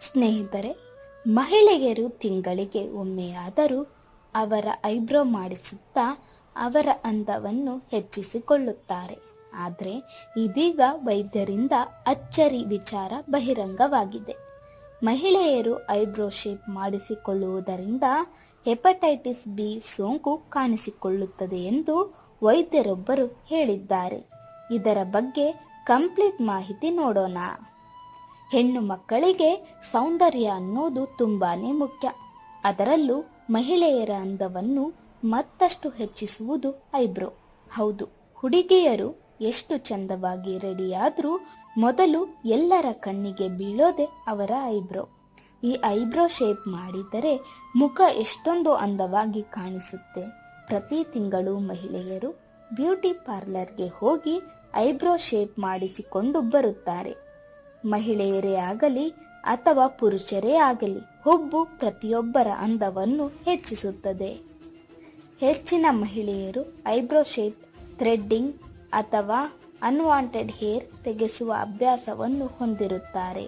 ಸ್ನೇಹಿತರೆ, ಮಹಿಳೆಯರು ತಿಂಗಳಿಗೆ ಒಮ್ಮೆಯಾದರೂ ಅವರ ಐಬ್ರೋ ಮಾಡಿಸುತ್ತಾ ಅವರ ಅಂದವನ್ನು ಹೆಚ್ಚಿಸಿಕೊಳ್ಳುತ್ತಾರೆ. ಆದರೆ, ಇದೀಗ ವೈದ್ಯರಿಂದ ಅಚ್ಚರಿ ವಿಚಾರ ಬಹಿರಂಗವಾಗಿದೆ. ಮಹಿಳೆಯರು ಐಬ್ರೋ ಶೇಪ್ ಮಾಡಿಸಿಕೊಳ್ಳುವುದರಿಂದ ಹೆಪಟೈಟಿಸ್ ಬಿ ಸೋಂಕು ಕಾಣಿಸಿಕೊಳ್ಳುತ್ತದೆ ಎಂದು ವೈದ್ಯರೊಬ್ಬರು ಹೇಳಿದ್ದಾರೆ. ಇದರ ಬಗ್ಗೆ ಕಂಪ್ಲೀಟ್ ಮಾಹಿತಿ ನೋಡೋಣ. ಹೆಣ್ಣು ಮಕ್ಕಳಿಗೆ ಸೌಂದರ್ಯ ಅನ್ನೋದು ತುಂಬಾ ಮುಖ್ಯ. ಅದರಲ್ಲೂ ಮಹಿಳೆಯರ ಅಂದವನ್ನು ಮತ್ತಷ್ಟು ಹೆಚ್ಚಿಸುವುದು ಐಬ್ರೋ. ಹೌದು, ಹುಡುಗಿಯರು ಎಷ್ಟು ಚಂದವಾಗಿ ರೆಡಿಯಾದರೂ ಮೊದಲು ಎಲ್ಲರ ಕಣ್ಣಿಗೆ ಬೀಳೋದೆ ಅವರ ಐಬ್ರೋ. ಈ ಐಬ್ರೋ ಶೇಪ್ ಮಾಡಿದರೆ ಮುಖ ಎಷ್ಟೊಂದು ಅಂದವಾಗಿ ಕಾಣಿಸುತ್ತೆ. ಪ್ರತಿ ತಿಂಗಳು ಮಹಿಳೆಯರು ಬ್ಯೂಟಿ ಪಾರ್ಲರ್ಗೆ ಹೋಗಿ ಐಬ್ರೋ ಶೇಪ್ ಮಾಡಿಸಿಕೊಂಡು ಬರುತ್ತಾರೆ. ಮಹಿಳೆಯರೇ ಆಗಲಿ ಅಥವಾ ಪುರುಷರೇ ಆಗಲಿ, ಹುಬ್ಬು ಪ್ರತಿಯೊಬ್ಬರ ಅಂದವನ್ನು ಹೆಚ್ಚಿಸುತ್ತದೆ. ಹೆಚ್ಚಿನ ಮಹಿಳೆಯರು ಐಬ್ರೋ ಶೇಪ್, ಥ್ರೆಡ್ಡಿಂಗ್ ಅಥವಾ ಅನ್ವಾಂಟೆಡ್ ಹೇರ್ ತೆಗೆಸುವ ಅಭ್ಯಾಸವನ್ನು ಹೊಂದಿರುತ್ತಾರೆ.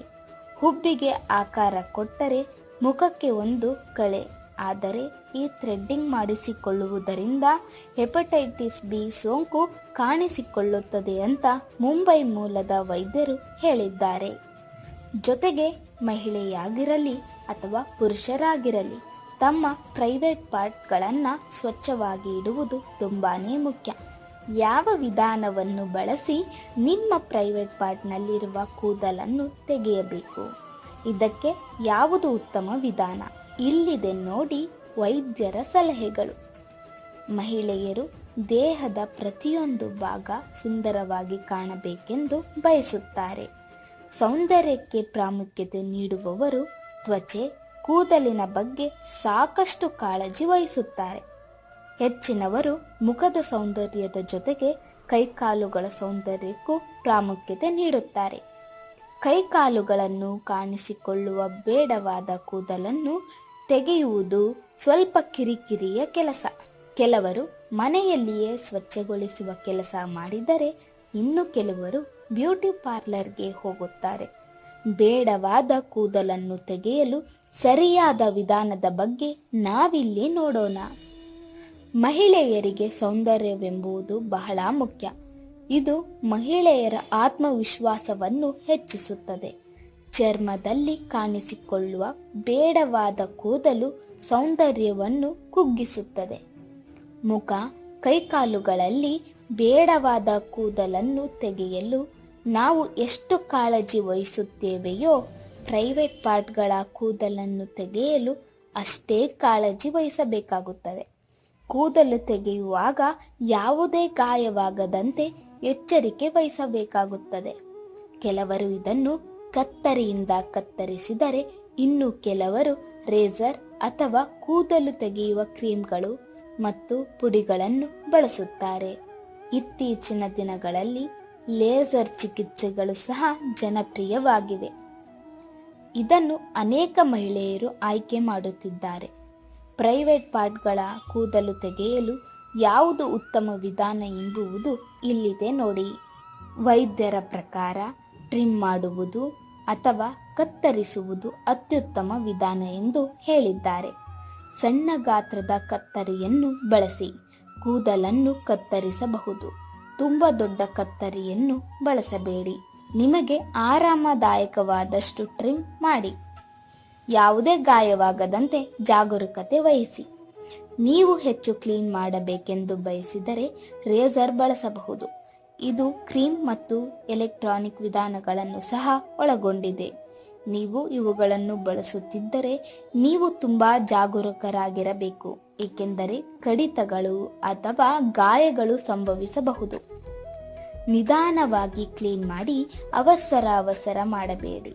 ಹುಬ್ಬಿಗೆ ಆಕಾರ ಕೊಟ್ಟರೆ ಮುಖಕ್ಕೆ ಒಂದು ಕಳೆ. ಆದರೆ ಈ ಥ್ರೆಡ್ಡಿಂಗ್ ಮಾಡಿಸಿಕೊಳ್ಳುವುದರಿಂದ ಹೆಪಟೈಟಿಸ್ ಬಿ ಸೋಂಕು ಕಾಣಿಸಿಕೊಳ್ಳುತ್ತದೆ ಅಂತ ಮುಂಬೈ ಮೂಲದ ವೈದ್ಯರು ಹೇಳಿದ್ದಾರೆ. ಜೊತೆಗೆ ಮಹಿಳೆಯಾಗಿರಲಿ ಅಥವಾ ಪುರುಷರಾಗಿರಲಿ, ತಮ್ಮ ಪ್ರೈವೇಟ್ ಪಾರ್ಟ್ಗಳನ್ನು ಸ್ವಚ್ಛವಾಗಿ ಇಡುವುದು ತುಂಬಾ ಮುಖ್ಯ. ಯಾವ ವಿಧಾನವನ್ನು ಬಳಸಿ ನಿಮ್ಮ ಪ್ರೈವೇಟ್ ಪಾರ್ಟ್ನಲ್ಲಿರುವ ಕೂದಲನ್ನು ತೆಗೆಯಬೇಕು? ಇದಕ್ಕೆ ಯಾವುದು ಉತ್ತಮ ವಿಧಾನ? ಇಲ್ಲಿದೆ ನೋಡಿ ವೈದ್ಯರ ಸಲಹೆಗಳು. ಮಹಿಳೆಯರು ದೇಹದ ಪ್ರತಿಯೊಂದು ಭಾಗ ಸುಂದರವಾಗಿ ಕಾಣಬೇಕೆಂದು ಬಯಸುತ್ತಾರೆ. ಸೌಂದರ್ಯಕ್ಕೆ ಪ್ರಾಮುಖ್ಯತೆ ನೀಡುವವರು ತ್ವಚೆ, ಕೂದಲಿನ ಬಗ್ಗೆ ಸಾಕಷ್ಟು ಕಾಳಜಿ ವಹಿಸುತ್ತಾರೆ. ಹೆಚ್ಚಿನವರು ಮುಖದ ಸೌಂದರ್ಯದ ಜೊತೆಗೆ ಕೈಕಾಲುಗಳ ಸೌಂದರ್ಯಕ್ಕೂ ಪ್ರಾಮುಖ್ಯತೆ ನೀಡುತ್ತಾರೆ. ಕೈಕಾಲುಗಳನ್ನು ಕಾಣಿಸಿಕೊಳ್ಳುವ ಬೇಡವಾದ ಕೂದಲನ್ನು ತೆಗೆಯುವುದು ಸ್ವಲ್ಪ ಕಿರಿಕಿರಿಯ ಕೆಲಸ. ಕೆಲವರು ಮನೆಯಲ್ಲಿಯೇ ಸ್ವಚ್ಛಗೊಳಿಸುವ ಕೆಲಸ ಮಾಡಿದರೆ ಇನ್ನು ಕೆಲವರು ಬ್ಯೂಟಿ ಪಾರ್ಲರ್ಗೆ ಹೋಗುತ್ತಾರೆ. ಬೇಡವಾದ ಕೂದಲನ್ನು ತೆಗೆಯಲು ಸರಿಯಾದ ವಿಧಾನದ ಬಗ್ಗೆ ನಾವಿಲ್ಲಿ ನೋಡೋಣ. ಮಹಿಳೆಯರಿಗೆ ಸೌಂದರ್ಯವೆಂಬುದು ಬಹಳ ಮುಖ್ಯ. ಇದು ಮಹಿಳೆಯರ ಆತ್ಮವಿಶ್ವಾಸವನ್ನು ಹೆಚ್ಚಿಸುತ್ತದೆ. ಚರ್ಮದಲ್ಲಿ ಕಾಣಿಸಿಕೊಳ್ಳುವ ಬೇಡವಾದ ಕೂದಲು ಸೌಂದರ್ಯವನ್ನು ಕುಗ್ಗಿಸುತ್ತದೆ. ಮುಖ ಕೈಕಾಲುಗಳಲ್ಲಿ ಬೇಡವಾದ ಕೂದಲನ್ನು ತೆಗೆಯಲು ನಾವು ಎಷ್ಟು ಕಾಳಜಿ ವಹಿಸುತ್ತೇವೆಯೋ ಪ್ರೈವೇಟ್ ಪಾರ್ಟ್ಗಳ ಕೂದಲನ್ನು ತೆಗೆಯಲು ಅಷ್ಟೇ ಕಾಳಜಿ ವಹಿಸಬೇಕಾಗುತ್ತದೆ. ಕೂದಲು ತೆಗೆಯುವಾಗ ಯಾವುದೇ ಗಾಯವಾಗದಂತೆ ಎಚ್ಚರಿಕೆ ವಹಿಸಬೇಕಾಗುತ್ತದೆ. ಕೆಲವರು ಇದನ್ನು ಕತ್ತರಿಯಿಂದ ಕತ್ತರಿಸಿದರೆ ಇನ್ನು ಕೆಲವರು ರೇಸರ್ ಅಥವಾ ಕೂದಲು ತೆಗೆಯುವ ಕ್ರೀಮ್ಗಳು ಮತ್ತು ಪುಡಿಗಳನ್ನು ಬಳಸುತ್ತಾರೆ. ಇತ್ತೀಚಿನ ದಿನಗಳಲ್ಲಿ ಲೇಸರ್ ಚಿಕಿತ್ಸೆಗಳು ಸಹ ಜನಪ್ರಿಯವಾಗಿವೆ. ಇದನ್ನು ಅನೇಕ ಮಹಿಳೆಯರು ಆಯ್ಕೆ ಮಾಡುತ್ತಿದ್ದಾರೆ. ಪ್ರೈವೇಟ್ ಪಾರ್ಟ್ಗಳ ಕೂದಲು ತೆಗೆಯಲು ಯಾವುದು ಉತ್ತಮ ವಿಧಾನ ಎಂಬುವುದು ಇಲ್ಲಿದೆ ನೋಡಿ. ವೈದ್ಯರ ಪ್ರಕಾರ ಟ್ರಿಮ್ ಮಾಡುವುದು ಅಥವಾ ಕತ್ತರಿಸುವುದು ಅತ್ಯುತ್ತಮ ವಿಧಾನ ಎಂದು ಹೇಳಿದ್ದಾರೆ. ಸಣ್ಣ ಗಾತ್ರದ ಕತ್ತರಿಯನ್ನು ಬಳಸಿ ಕೂದಲನ್ನು ಕತ್ತರಿಸಬಹುದು. ತುಂಬ ದೊಡ್ಡ ಕತ್ತರಿಯನ್ನು ಬಳಸಬೇಡಿ. ನಿಮಗೆ ಆರಾಮದಾಯಕವಾದಷ್ಟು ಟ್ರಿಮ್ ಮಾಡಿ. ಯಾವುದೇ ಗಾಯವಾಗದಂತೆ ಜಾಗರೂಕತೆ ವಹಿಸಿ. ನೀವು ಹೆಚ್ಚು ಕ್ಲೀನ್ ಮಾಡಬೇಕೆಂದು ಬಯಸಿದರೆ ರೇಸರ್ ಬಳಸಬಹುದು. ಇದು ಕ್ರೀಮ್ ಮತ್ತು ಎಲೆಕ್ಟ್ರಾನಿಕ್ ವಿಧಾನಗಳನ್ನು ಸಹ ಒಳಗೊಂಡಿದೆ. ನೀವು ಇವುಗಳನ್ನು ಬಳಸುತ್ತಿದ್ದರೆ ನೀವು ತುಂಬ ಜಾಗರೂಕರಾಗಿರಬೇಕು, ಏಕೆಂದರೆ ಕಡಿತಗಳು ಅಥವಾ ಗಾಯಗಳು ಸಂಭವಿಸಬಹುದು. ನಿಧಾನವಾಗಿ ಕ್ಲೀನ್ ಮಾಡಿ ಅವಸರ ಅವಸರ ಮಾಡಬೇಡಿ.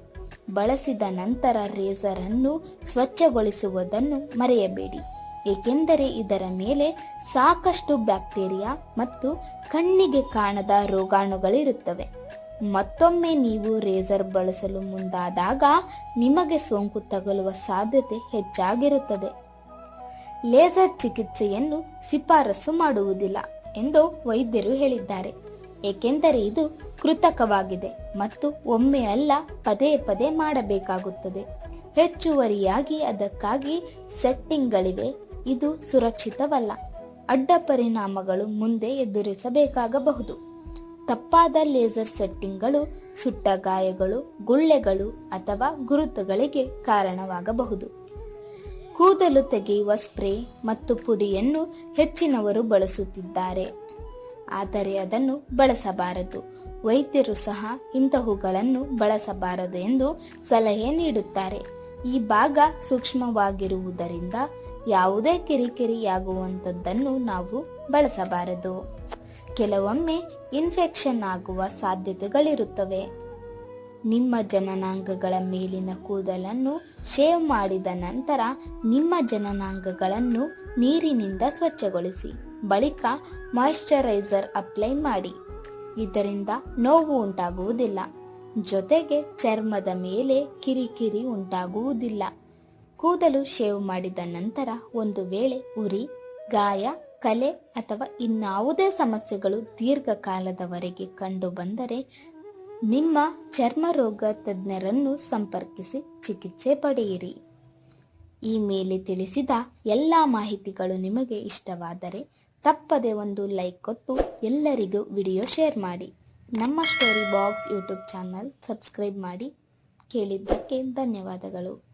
ಬಳಸಿದ ನಂತರ ರೇಸರ್ ಅನ್ನು ಸ್ವಚ್ಛಗೊಳಿಸುವುದನ್ನು ಮರೆಯಬೇಡಿ. ಏಕೆಂದರೆ ಇದರ ಮೇಲೆ ಸಾಕಷ್ಟು ಬ್ಯಾಕ್ಟೀರಿಯಾ ಮತ್ತು ಕಣ್ಣಿಗೆ ಕಾಣದ ರೋಗಾಣುಗಳಿರುತ್ತವೆ. ಮತ್ತೊಮ್ಮೆ ನೀವು ರೇಸರ್ ಬಳಸಲು ಮುಂದಾದಾಗ ನಿಮಗೆ ಸೋಂಕು ತಗಲುವ ಸಾಧ್ಯತೆ ಹೆಚ್ಚಾಗಿರುತ್ತದೆ. ಲೇಸರ್ ಚಿಕಿತ್ಸೆಯನ್ನು ಶಿಫಾರಸು ಮಾಡುವುದಿಲ್ಲ ಎಂದು ವೈದ್ಯರು ಹೇಳಿದ್ದಾರೆ. ಏಕೆಂದರೆ ಇದು ಕೃತಕವಾಗಿದೆ ಮತ್ತು ಒಮ್ಮೆ ಅಲ್ಲ, ಪದೇ ಪದೇ ಮಾಡಬೇಕಾಗುತ್ತದೆ. ಹೆಚ್ಚುವರಿಯಾಗಿ ಅದಕ್ಕಾಗಿ ಸೆಟ್ಟಿಂಗ್ಗಳಿವೆ. ಇದು ಸುರಕ್ಷಿತವಲ್ಲ. ಅಡ್ಡ ಪರಿಣಾಮಗಳು ಮುಂದೆ ಎದುರಿಸಬೇಕಾಗಬಹುದು. ತಪ್ಪಾದ ಲೇಸರ್ ಸೆಟ್ಟಿಂಗ್ಗಳು, ಸುಟ್ಟ ಗಾಯಗಳು, ಗುಳ್ಳೆಗಳು ಅಥವಾ ಗುರುತುಗಳಿಗೆ ಕಾರಣವಾಗಬಹುದು. ಕೂದಲು ತೆಗೆಯುವ ಸ್ಪ್ರೇ ಮತ್ತು ಪುಡಿಯನ್ನು ಹೆಚ್ಚಿನವರು ಬಳಸುತ್ತಿದ್ದಾರೆ. ಆದರೆ ಅದನ್ನು ಬಳಸಬಾರದು. ವೈದ್ಯರು ಸಹ ಇಂತಹವುಗಳನ್ನು ಬಳಸಬಾರದು ಎಂದು ಸಲಹೆ ನೀಡುತ್ತಾರೆ. ಈ ಭಾಗ ಸೂಕ್ಷ್ಮವಾಗಿರುವುದರಿಂದ ಯಾವುದೇ ಕಿರಿಕಿರಿಯಾಗುವಂಥದ್ದನ್ನು ನಾವು ಬಳಸಬಾರದು. ಕೆಲವೊಮ್ಮೆ ಇನ್ಫೆಕ್ಷನ್ ಆಗುವ ಸಾಧ್ಯತೆಗಳಿರುತ್ತವೆ. ನಿಮ್ಮ ಜನನಾಂಗಗಳ ಮೇಲಿನ ಕೂದಲನ್ನು ಶೇವ್ ಮಾಡಿದ ನಂತರ ನಿಮ್ಮ ಜನನಾಂಗಗಳನ್ನು ನೀರಿನಿಂದ ಸ್ವಚ್ಛಗೊಳಿಸಿ, ಬಳಿಕ ಮಾಯಿಶ್ಚರೈಸರ್ ಅಪ್ಲೈ ಮಾಡಿ. ಇದರಿಂದ ನೋವು ಉಂಟಾಗುವುದಿಲ್ಲ. ಜೊತೆಗೆ ಚರ್ಮದ ಮೇಲೆ ಕಿರಿಕಿರಿ ಉಂಟಾಗುವುದಿಲ್ಲ. ಕೂದಲು ಶೇವ್ ಮಾಡಿದ ನಂತರ ಒಂದು ವೇಳೆ ಉರಿ, ಗಾಯ, ಕಲೆ ಅಥವಾ ಇನ್ನಾವುದೇ ಸಮಸ್ಯೆಗಳು ದೀರ್ಘಕಾಲದವರೆಗೆ ಕಂಡುಬಂದರೆ ನಿಮ್ಮ ಚರ್ಮರೋಗ ತಜ್ಞರನ್ನು ಸಂಪರ್ಕಿಸಿ ಚಿಕಿತ್ಸೆ ಪಡೆಯಿರಿ. ಈ ಮೇಲೆ ತಿಳಿಸಿದ ಎಲ್ಲ ಮಾಹಿತಿಗಳು ನಿಮಗೆ ಇಷ್ಟವಾದರೆ ತಪ್ಪದೆ ಒಂದು ಲೈಕ್ ಕೊಟ್ಟು ಎಲ್ಲರಿಗೂ ವಿಡಿಯೋ ಶೇರ್ ಮಾಡಿ. ನಮ್ಮ story box YouTube channel subscribe ಮಾಡಿ. ಕೇಳಿದ್ದಕ್ಕೆ ಧನ್ಯವಾದಗಳು.